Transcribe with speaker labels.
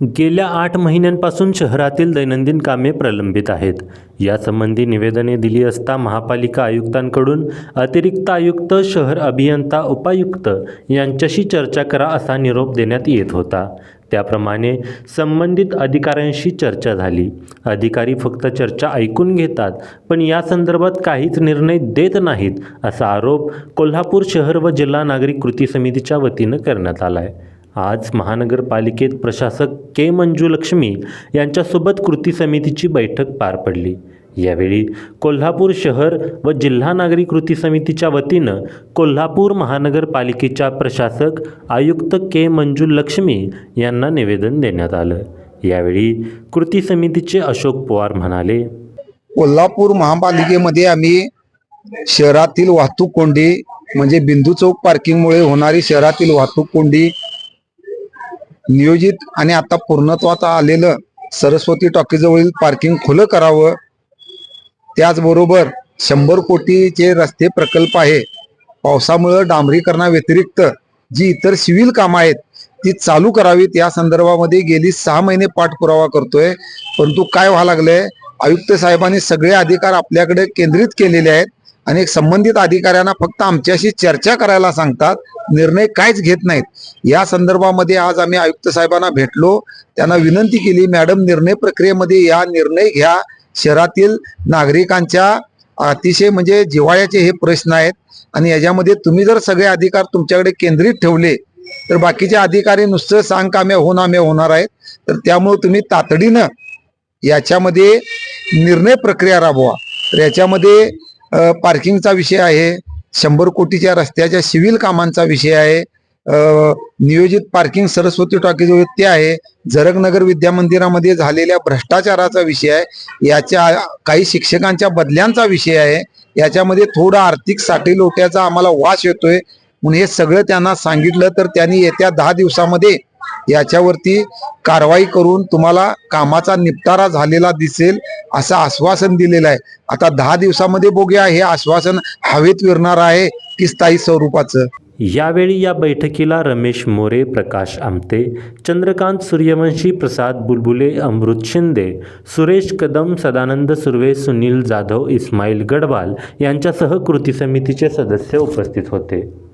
Speaker 1: गेल्या आठ महिन्यांपासून शहरातील दैनंदिन कामे प्रलंबित आहेत. यासंबंधी निवेदने दिली असता महापालिका आयुक्तांकडून अतिरिक्त आयुक्त शहर अभियंता उपायुक्त यांच्याशी चर्चा करा असा निरोप देण्यात येत होता. त्याप्रमाणे संबंधित अधिकाऱ्यांशी चर्चा झाली. अधिकारी फक्त चर्चा ऐकून घेतात पण या संदर्भात काहीच निर्णय देत नाहीत असा आरोप कोल्हापूर शहर व जिल्हा नागरिक कृती समितीच्या वतीनं करण्यात आला आहे आज महानगरपालिकेत प्रशासक के मंजुलक्ष्मी यांच्यासोबत कृती समितीची बैठक पार पडली. यावेळी कोल्हापूर शहर व जिल्हा नागरी कृती समितीच्या वतीनं कोल्हापूर महानगरपालिकेच्या प्रशासक आयुक्त के मंजुलक्ष्मी यांना निवेदन देण्यात आलं. यावेळी कृती समितीचे अशोक पवार म्हणाले
Speaker 2: कोल्हापूर महापालिकेमध्ये आम्ही शहरातील वाहतूक कोंडी म्हणजे बिंदू चौक पार्किंगमुळे होणारी शहरातील वाहतूक कोंडी नियोजित आणि आता पूर्णत्वात आलेलं सरस्वती टॉकीजवळील पार्किंग खुलं करावं. त्याचबरोबर शंभर कोटीचे रस्ते प्रकल्प आहे. पावसामुळं डांबरीकरणाव्यतिरिक्त जी इतर सिव्हिल कामं आहेत ती चालू करावीत. या संदर्भामध्ये गेली सहा महिने पाठपुरावा करतोय. परंतु काय व्हायला लागलंय? आयुक्त साहेबांनी सगळे अधिकार आपल्याकडे केंद्रित केलेले आहेत. आणि संबंधित अधिकाऱ्यांना फक्त आमच्याशी चर्चा करायला सांगतात निर्णय काहीच घेत नाहीत. या संदर्भामध्ये आज आम्ही आयुक्त साहेबांना भेटलो त्यांना विनंती केली मॅडम निर्णय प्रक्रियेमध्ये या निर्णय घ्या. शहरातील नागरिकांच्या अतिशय म्हणजे जिव्हाळ्याचे हे प्रश्न आहेत आणि याच्यामध्ये तुम्ही जर सगळे अधिकार तुमच्याकडे केंद्रित ठेवले तर बाकीचे अधिकारी नुसतं सांग काम्या होनाम्या होणार आहेत. तर त्यामुळे तुम्ही तातडीनं याच्यामध्ये निर्णय प्रक्रिया राबवा. तर याच्यामध्ये पार्किंगचा विषय आहे शंभर कोटीच्या रस्त्याच्या सिव्हिल कामांचा विषय आहे नियोजित पार्किंग सरस्वती टॉकीजवळ ते आहे जरगनगर विद्या मंदिरामध्ये झालेल्या भ्रष्टाचाराचा विषय आहे याच्या काही शिक्षकांच्या बदल्यांचा विषय आहे याच्यामध्ये थोडा आर्थिकसाठी लोट्याचा आम्हाला वास येतोय म्हणून हे सगळं त्यांना सांगितलं तर त्यांनी येत्या दहा दिवसामध्ये याच्यावरती कारवाई करून तुम्हाला कामाचा निपटारा झालेला दिसेल असं आश्वासन दिलेलं आहे. आता दहा दिवसामध्ये बघूया हे आश्वासन हवेत विरणार आहे की स्थायी स्वरूपाचं.
Speaker 1: यावेळी या बैठकीला रमेश मोरे प्रकाश आमते चंद्रकांत सूर्यवंशी प्रसाद बुलबुले अमृत शिंदे सुरेश कदम सदानंद सुर्वे सुनील जाधव इस्माईल गडवाल यांच्यासह कृती समितीचे सदस्य उपस्थित होते.